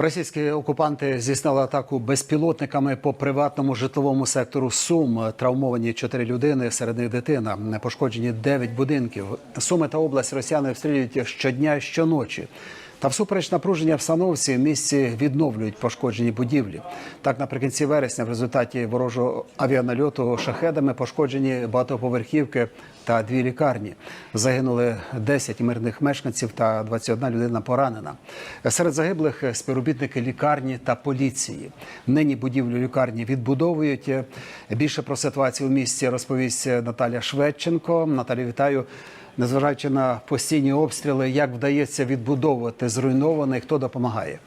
Російські окупанти здійснили атаку безпілотниками по приватному житловому сектору Сум. Травмовані чотири людини, серед них дитина. Пошкоджені дев'ять будинків. Суми та область росіяни обстрілюють щодня щоночі. Та всупереч напруження в Сановці в місті відновлюють пошкоджені будівлі. Так, наприкінці вересня, в результаті ворожого авіанальоту шахедами пошкоджені багатоповерхівки та дві лікарні. Загинули 10 мирних мешканців та 21 людина поранена. Серед загиблих співробітники лікарні та поліції. Нині будівлю лікарні відбудовують. Більше про ситуацію в місті розповість Наталя Шведченко. Наталі, вітаю. Незважаючи на постійні обстріли, як вдається відбудовувати зруйноване, і хто допомагає?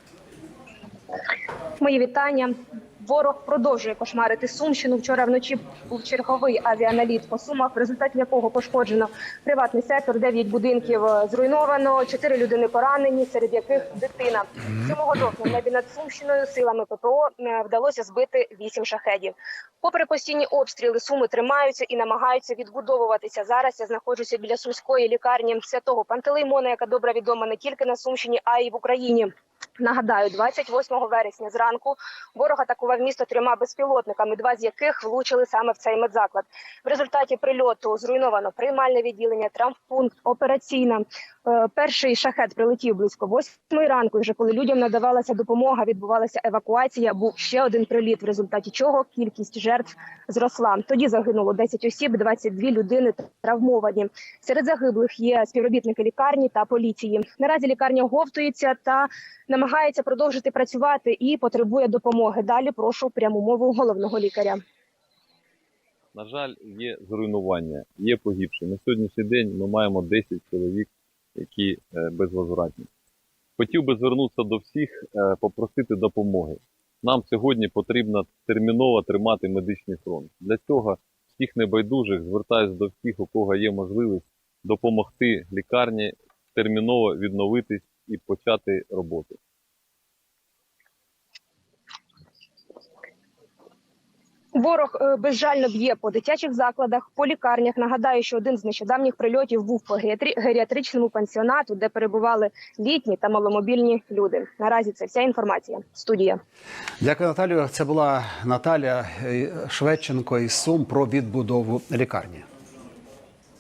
Мої вітання. Ворог продовжує кошмарити Сумщину. Вчора вночі був черговий авіаналіт по сумах, в результаті якого пошкоджено приватний сектор, 9 будинків зруйновано, 4 людини поранені, серед яких дитина. 7 жовтня в небі над Сумщиною силами ППО вдалося збити 8 шахедів. Попри постійні обстріли, суми тримаються і намагаються відбудовуватися. Зараз я знаходжуся біля сумської лікарні святого Пантелеймона, яка добре відома не тільки на Сумщині, а й в Україні. Нагадаю, 28 вересня зранку ворог атакував місто трьома безпілотниками, два з яких влучили саме в цей медзаклад. В результаті прильоту зруйновано приймальне відділення, травмпункт, операційна. Е, Перший шахет прилетів близько восьмої ранку. І вже коли людям надавалася допомога, відбувалася евакуація. Був ще один приліт, в результаті чого кількість жертв зросла. Тоді загинуло 10 осіб, 22 людини травмовані. Серед загиблих є співробітники лікарні та поліції. Наразі лікарня говтується та намагається продовжити працювати і потребує допомоги. Далі прошу пряму мову головного лікаря. На жаль, є зруйнування, є погибші. На сьогоднішній день ми маємо 10 чоловік, які е, безвозвратні. Хотів би звернутися до всіх, е, попросити допомоги. Нам сьогодні потрібно терміново тримати медичний фронт. Для цього всіх небайдужих звертаюся до всіх, у кого є можливість допомогти лікарні терміново відновитись і почати роботу. Ворог е, безжально б'є по дитячих закладах, по лікарнях. Нагадаю, що один з нещодавніх прильотів був по геріатричному пансіонату, де перебували літні та маломобільні люди. Наразі це вся інформація. Студія. Дякую, Наталію. Це була Наталя Швеченко Шведченко із Сум про відбудову лікарні.